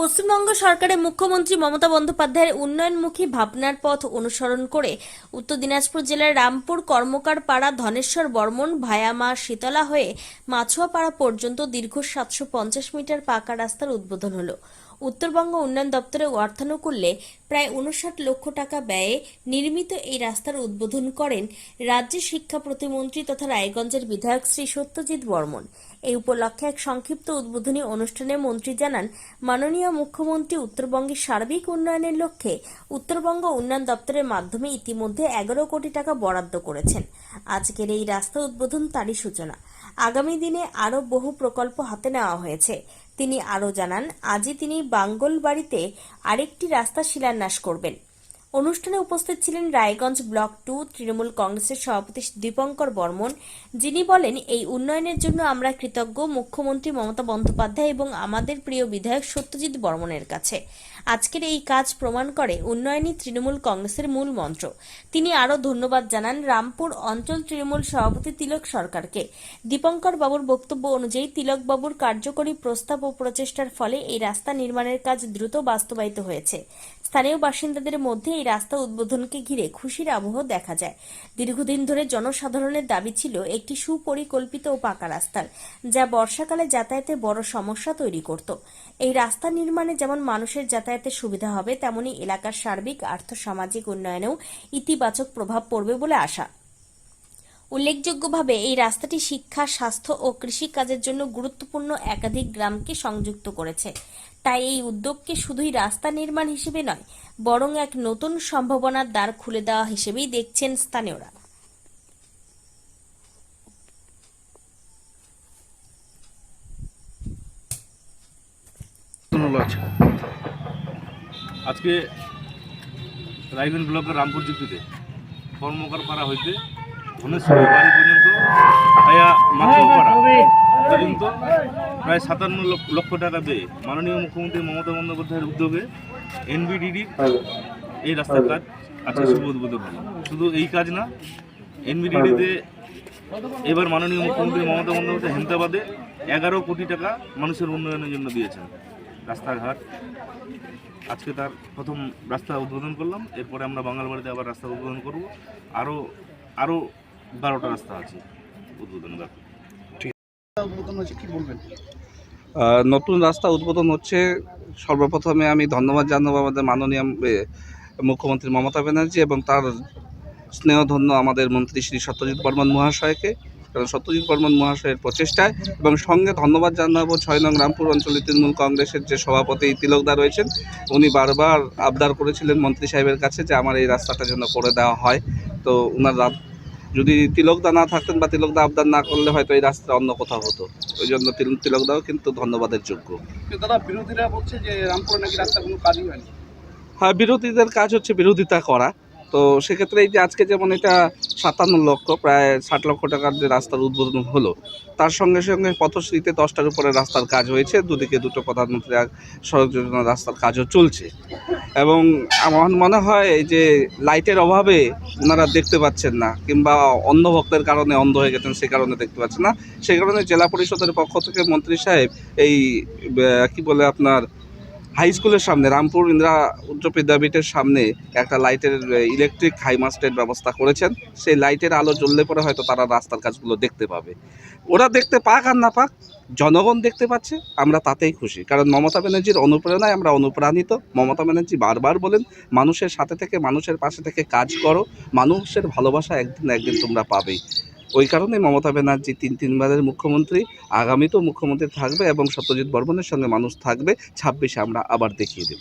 পশ্চিমবঙ্গ সরকারের মুখ্যমন্ত্রী মমতা বন্দ্যোপাধ্যায়ের উন্নয়নমুখী ভাবনার পথ অনুসরণ করে উত্তর দিনাজপুর জেলার রামপুর কর্মকার পাড়া ধনেশ্বর বর্মন ভায়ামা শীতলা হয়ে মাছুয়াপাড়া পর্যন্ত দীর্ঘ সাতশো পঞ্চাশ মিটার পাকা রাস্তার উদ্বোধন হলো। উত্তরবঙ্গ উন্নয়ন দপ্তরের অর্থানুকূল্যে প্রায় উনষাট লক্ষ টাকা ব্যয়ে নির্মিত এই রাস্তার উদ্বোধন করেন রাজ্যের শিক্ষা প্রতিমন্ত্রী তথা রায়গঞ্জের বিধায়ক শ্রী সত্যজিৎ বর্মন। এই উপলক্ষে এক সংক্ষিপ্ত উদ্বোধনী অনুষ্ঠানে মন্ত্রী জানান, মাননীয় মুখ্যমন্ত্রী উত্তরবঙ্গের সার্বিক উন্নয়নের লক্ষ্যে উত্তরবঙ্গ উন্নয়ন দপ্তরের মাধ্যমে ইতিমধ্যে এগারো কোটি টাকা বরাদ্দ করেছেন। আজকের এই রাস্তা উদ্বোধন তারই সূচনা। আগামী দিনে আরও বহু প্রকল্প হাতে নেওয়া হয়েছে। তিনি আরও জানান আজই তিনি বাঙ্গল বাড়িতে আরেকটি রাস্তা শিলান্যাস করবেন। অনুষ্ঠানে উপস্থিত ছিলেন রায়গঞ্জ ব্লক টু তৃণমূল কংগ্রেসের সভাপতি দীপঙ্কর বর্মন, যিনি বলেন, এই উন্নয়নের জন্য আমরা কৃতজ্ঞ মুখ্যমন্ত্রী মমতা বন্দ্যোপাধ্যায় এবং আমাদের প্রিয় বিধায়ক সত্যজিৎ বর্মনের কাছে। আজকের এই কাজ প্রমাণ করে উন্নয়নই তৃণমূল কংগ্রেসের মূল মন্ত্র। তিনি আরও ধন্যবাদ জানান রামপুর অঞ্চল তৃণমূল সভাপতি তিলক সরকারকে। দীপঙ্কর বাবুর বক্তব্য অনুযায়ী, তিলক বাবুর কার্যকরী প্রস্তাব ও প্রচেষ্টার ফলে এই রাস্তা নির্মাণের কাজ দ্রুত বাস্তবায়িত হয়েছে। স্থানীয় বাসিন্দাদের মধ্যে এই রাস্তা উদ্বোধনকে ঘিরে খুশির আবহ দেখা যায়। দীর্ঘদিন ধরে জনসাধারণের দাবি ছিল একটি সুপরিকল্পিত ও পাকা রাস্তার, যা বর্ষাকালে যাতায়াতে বড় সমস্যা তৈরি করত। এই রাস্তা নির্মাণে যেমন মানুষের যাতায়াতের সুবিধা হবে, তেমনি এলাকার সার্বিক আর্থ সামাজিক উন্নয়নেও ইতিবাচক প্রভাব পড়বে বলে আশা। উল্লেখযোগ্যভাবে এই রাস্তাটি শিক্ষা, স্বাস্থ্য ও কৃষি কাজের জন্য গুরুত্বপূর্ণ একাধিক গ্রামকে সংযুক্ত করেছে। তাই এই উদ্যোগকে শুধুই রাস্তা নির্মাণ হিসেবে নয়, বরং এক নতুন সম্ভাবনার দ্বার খুলে দেওয়া হিসেবেই দেখছেন স্থানীয়রা। আজকে রায়গঞ্জ ব্লকের রামপুর জিপিতে কর্মকার পাড়া হইতে বাড়ি পর্যন্ত ভায়া মাছুপাড়া পর্যন্ত প্রায় সাতান্ন লক্ষ লক্ষ টাকা দিয়ে। মাননীয় মুখ্যমন্ত্রী মমতা বন্দ্যোপাধ্যায়ের উদ্যোগে এনবিডিডির এই রাস্তার কাজ আজকে শুভ উদ্বোধন হলো শুধু এই কাজ না এনবিডিডিতে এবার মাননীয় মুখ্যমন্ত্রী মমতা বন্দ্যোপাধ্যায় হেমতাবাদে এগারো কোটি টাকা মানুষের উন্নয়নের জন্য দিয়েছেন। রাস্তাঘাট আজকে তার প্রথম রাস্তা উদ্বোধন করলাম। এরপরে আমরা বাঙালবাড়িতে আবার রাস্তা উদ্বোধন করব। আরও আরও বারোটা রাস্তা আছে উদ্বোধন উদ্বোধন হয়েছে কি বলবেন? নতুন রাস্তা উদ্বোধন হচ্ছে সর্বপ্রথমে আমি ধন্যবাদ জানাব আমাদের মাননীয় মুখ্যমন্ত্রী মমতা ব্যানার্জি এবং তার স্নেহধন্য আমাদের মন্ত্রী শ্রী সত্যজিৎ বর্মন মহাশয়কে কারণ সত্যজিৎ বর্মন মহাশয়ের প্রচেষ্টায় এবং সঙ্গে ধন্যবাদ জানাব ছয় নং রামপুর অঞ্চলের তৃণমূল কংগ্রেসের যে সভাপতি তিলকদা রয়েছেন উনি বারবার আবদার করেছিলেন মন্ত্রী সাহেবের কাছে যে আমার এই রাস্তাটা যেন করে দেওয়া হয়। তো ওনার রাত- যদি তিলকদা না থাকতেন বা তিলকদা আবদার না করলে হয়তো এই রাস্তা অন্য কোথাও হতো। ওই জন্য তিল- তিলকদাও কিন্তু ধন্যবাদের যোগ্য। দাদা বিরোধীরা বলছে যে রামপুরে নাকি রাস্তা কোনো কাজই হয়নি। হ্যাঁ বিরোধীদের কাজ হচ্ছে বিরোধিতা করা। তো সেক্ষেত্রে এই যে আজকে যেমন এটা সাতান্ন লক্ষ প্রায় ষাট লক্ষ টাকার যে রাস্তার উদ্বোধন হলো তার সঙ্গে সঙ্গে পথশ্রীতে দশটার উপরে রাস্তার কাজ হয়েছে। দুদিকে দুটো প্রধানমন্ত্রী সড়ক যোজনা রাস্তার কাজও চলছে। এবং আমার মনে হয় এই যে লাইটের অভাবে ওনারা দেখতে পাচ্ছেন না, কিংবা অন্ধ ভক্তের কারণে অন্ধ হয়ে গেছেন সে কারণে দেখতে পাচ্ছেন না। সে কারণে জেলা পরিষদের পক্ষ থেকে মন্ত্রী সাহেব এই কি বলে আপনার হাই স্কুলের সামনে, রামপুর ইন্দিরা উচ্চ বিদ্যাপীঠের সামনে একটা লাইটের ইলেকট্রিক হাই মাস্টের ব্যবস্থা করেছেন। সেই লাইটের আলো জ্বললে পরে হয়তো তারা রাস্তার কাজগুলো দেখতে পাবে। ওরা দেখতে পাক আর না পাক, জনগণ দেখতে পাচ্ছে, আমরা তাতেই খুশি। কারণ মমতা ব্যানার্জির অনুপ্রেরণায় আমরা অনুপ্রাণিত। মমতা ব্যানার্জি বারবার বলেন, মানুষের সাথে থেকে, মানুষের পাশে থেকে কাজ করো, মানুষের ভালোবাসা একদিন একদিন তোমরা পাবেই। ওই কারণে মমতা ব্যানার্জি তিন তিনবারের মুখ্যমন্ত্রী, আগামীতেও মুখ্যমন্ত্রী থাকবে এবং সত্যজিৎ বর্মনের সঙ্গে মানুষ থাকবে। ছাব্বিশে আমরা আবার দেখিয়ে দেব।